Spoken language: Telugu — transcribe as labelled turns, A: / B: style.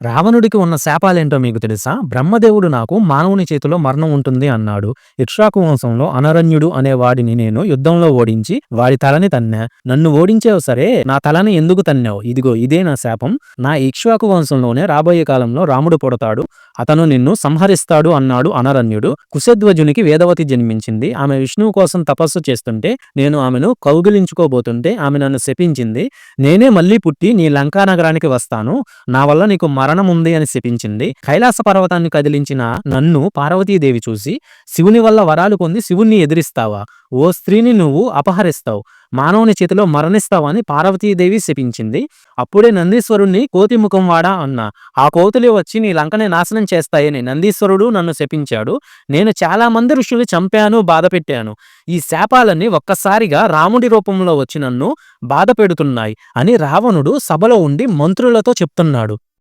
A: రావణుడికి ఉన్న శాపాలేంటో మీకు తెలుసా? బ్రహ్మదేవుడు నాకు మానవుని చేతిలో మరణం ఉంటుంది అన్నాడు. ఇక్షాకు వంశంలో అనరణ్యుడు అనే వాడిని నేను యుద్ధంలో ఓడించి వాడి తలని తన్నా. నన్ను ఓడించావు సరే నా తలని ఎందుకు తన్నావు? ఇదిగో ఇదే నా శాపం. నా ఇక్ష్వాకు వంశంలోనే రాబోయే కాలంలో రాముడు పుడతాడు. అతను నిన్ను సంహరిస్తాడు అన్నాడు అనరణ్యుడు. కుశధ్వజునికి వేదవతి జన్మించింది. ఆమె విష్ణువు కోసం తపస్సు చేస్తుంటే నేను ఆమెను కౌగిలించుకోబోతుంటే ఆమె నన్ను శపించింది. నేనే మళ్ళీ పుట్టి నీ లంకా నగరానికి వస్తాను. నా వల్ల నీకు మరణం ఉంది అని శపించింది. కైలాస పర్వతాన్ని కదిలించిన నన్ను పార్వతీదేవి చూసి శివుని వల్ల వరాలు పొంది శివుణ్ణి ఎదిరిస్తావా? ఓ స్త్రీని నువ్వు అపహరిస్తావు. మానవుని చేతిలో మరణిస్తావని పార్వతీదేవి శపించింది. అప్పుడే నందీశ్వరుణ్ణి కోతి ముఖం వాడా అన్నా. ఆ కోతులే వచ్చి నీ లంకనే నాశనం చేస్తాయని నందీశ్వరుడు నన్ను శపించాడు. నేను చాలా మంది ఋషులు చంపాను బాధ పెట్టాను. ఈ శాపాలన్నీ ఒక్కసారిగా రాముడి రూపంలో వచ్చి నన్ను బాధ పెడుతున్నాయి అని రావణుడు సభలో ఉండి మంత్రులతో చెప్తున్నాడు.